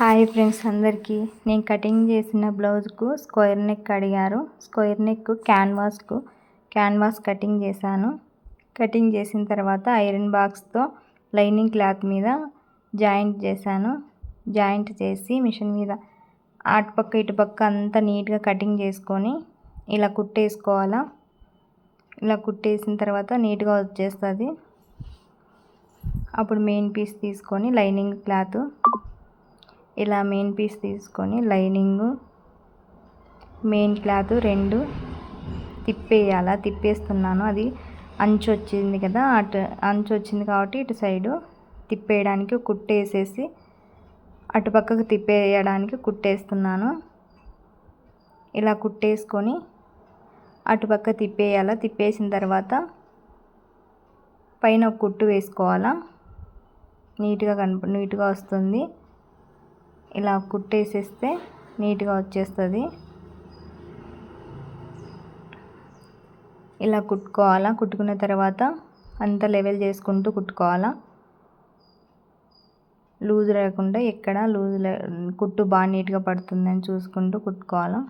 Hi friends అందరికీ. నేను cutting చేసిన బ్లౌజ్కు స్క్వేర్ నెక్ అడిగారు. స్క్వేర్ నెక్ క్యాన్వాస్కు క్యాన్వాస్ కటింగ్ చేశాను. కటింగ్ చేసిన తర్వాత ఐరన్ బాక్స్తో లైనింగ్ క్లాత్ మీద జాయింట్ చేశాను. జాయింట్ చేసి మిషన్ మీద అటుపక్క ఇటుపక్క అంతా నీట్గా కటింగ్ చేసుకొని ఇలా కుట్టేసుకోవాలా. ఇలా కుట్టేసిన తర్వాత నీట్గా వచ్చేస్తుంది. అప్పుడు మెయిన్ పీస్ తీసుకొని లైనింగ్ క్లాత్ ఇలా మెయిన్ పీస్ తీసుకొని లైనింగ్ మెయిన్ క్లాత్ రెండు తిప్పేయాల? తిప్పేస్తున్నాను. అది అంచు వచ్చింది కదా అటు అంచు వచ్చింది కాబట్టి ఇటు సైడు తిప్పేయడానికి కుట్టేసేసి అటు పక్కకు తిప్పేయడానికి కుట్టేస్తున్నాను. ఇలా కుట్టేసుకొని అటుపక్క తిప్పేయాల? తిప్పేసిన తర్వాత పైన కుట్టు వేసుకోవాలా? నీట్గా కనప నీట్గా వస్తుంది. ఇలా కుట్టేసేస్తే నీట్గా వచ్చేస్తుంది. ఇలా కుట్టుకోవాలా కుట్టుకున్న తర్వాత అంత లెవెల్ చేసుకుంటూ కుట్టుకోవాలా? లూజ్ లేకుండా ఎక్కడ లూజ్ కుట్టు బాగా నీట్గా పడుతుందని చూసుకుంటూ కుట్టుకోవాలా?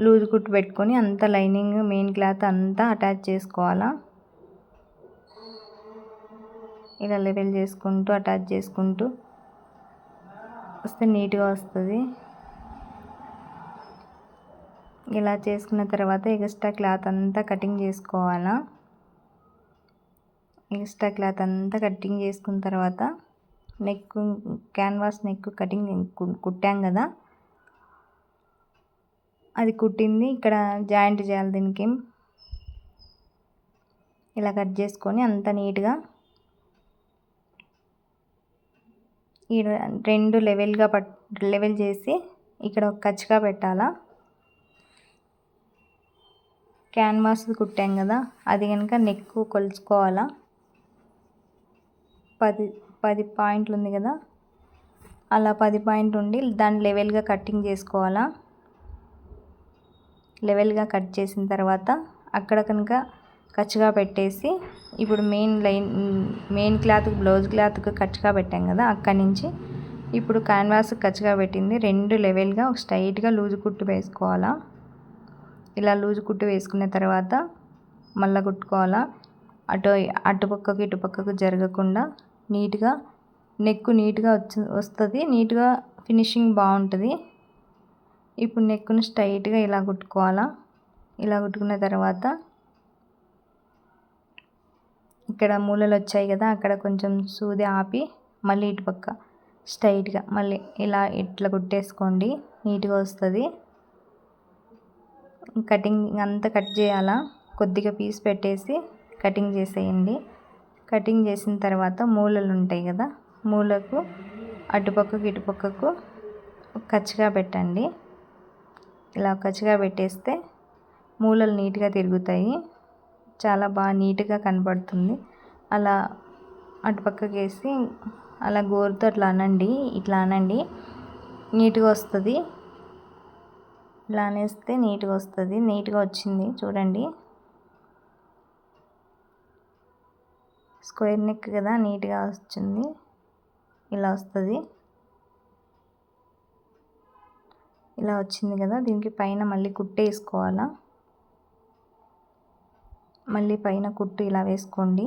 లూజ్ కుట్టు పెట్టుకొని అంత లైనింగ్ మెయిన్ క్లాత్ అంతా అటాచ్ చేసుకోవాలా? ఇలా లెవెల్ చేసుకుంటూ అటాచ్ చేసుకుంటూ వస్తే నీట్గా వస్తుంది. ఇలా చేసుకున్న తర్వాత ఎక్స్ట్రా క్లాత్ అంతా కటింగ్ చేసుకోవాలా? ఎక్స్ట్రా క్లాత్ అంతా కటింగ్ చేసుకున్న తర్వాత నెక్ క్యాన్వాస్ నెక్ కటింగ్ కుట్టాం కదా? అది కుట్టింది. ఇక్కడ జాయింట్ చేయాలి దీనికి. ఇలా కట్ చేసుకొని అంత నీట్గా ఈ రెండు లెవెల్గా పట్ లెవెల్ చేసి ఇక్కడ ఒక కచ్చిగా పెట్టాలా. క్యాన్వాస్ కుట్టాం కదా అది కనుక నెక్ కొలుచుకోవాలా. పది పది పాయింట్లు ఉంది కదా అలా పది పాయింట్ ఉండి దాన్ని లెవెల్గా కటింగ్ చేసుకోవాలా. లెవెల్గా కట్ చేసిన తర్వాత అక్కడ కనుక కచ్చిగా పెట్టేసి ఇప్పుడు main line main cloth blouse క్లాత్కి కచ్చిగా పెట్టాం కదా అక్కడి నుంచి. ఇప్పుడు క్యాన్వాస్ కచ్చిగా పెట్టింది. రెండు లెవెల్గా స్ట్రైట్గా లూజు కుట్టు వేసుకోవాలా. ఇలా లూజు కుట్టు వేసుకున్న తర్వాత మళ్ళీ కుట్టుకోవాలా. అటు అటుపక్కకు ఇటుపక్కకు జరగకుండా నీట్గా నెక్ నీట్గా వచ్చి వస్తుంది. నీట్గా ఫినిషింగ్ బాగుంటుంది. ఇప్పుడు నెక్ను స్ట్రైట్గా ఇలా కుట్టుకోవాలా. ఇలా కుట్టుకున్న తర్వాత ఇక్కడ మూలలు వచ్చాయి కదా అక్కడ కొంచెం సూది ఆపి మళ్ళీ ఇటు పక్క స్ట్రైట్గా మళ్ళీ ఇలా ఇట్లా కుట్టేసుకోండి నీట్గా వస్తుంది. కటింగ్ అంతా కట్ చేయాలా కొద్దిగా పీస్ పెట్టేసి కటింగ్ చేసేయండి. కటింగ్ చేసిన తర్వాత మూలలు ఉంటాయి కదా మూలకు అటుపక్కకు ఇటుపక్కకు కచ్చిగా పెట్టండి. ఇలా కచ్చిగా పెట్టేస్తే మూలలు నీట్గా తిరుగుతాయి. చాలా బాగా నీట్గా కనపడుతుంది అలా అటుపక్కకి వేసి అలా గోరుతో అట్లా అనండి ఇట్లా అనండి. నీట్గా వస్తుంది. ఇలా అనేస్తే నీట్గా వస్తుంది. నీట్గా వచ్చింది. చూడండి. స్క్వేర్ నెక్ కదా నీట్గా వచ్చింది. ఇలా వస్తుంది. ఇలా వచ్చింది కదా దీనికి పైన మళ్ళీ కుట్టేసుకోవాలా? మళ్ళీ పైన కుట్టు ఇలా వేసుకోండి.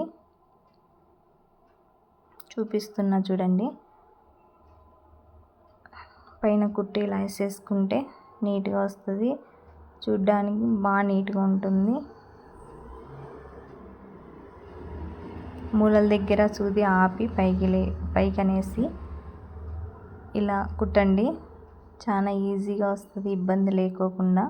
చూపిస్తున్నా చూడండి. పైన కుట్టు ఇలా వేసేసుకుంటే నీట్గా వస్తుంది. చూడ్డానికి బాగా నీట్గా ఉంటుంది. మూలల దగ్గర సూది ఆపి పైకి లే పైకి అనేసి ఇలా కుట్టండి. చాలా ఈజీగా వస్తుంది ఇబ్బంది లేకోకుండా.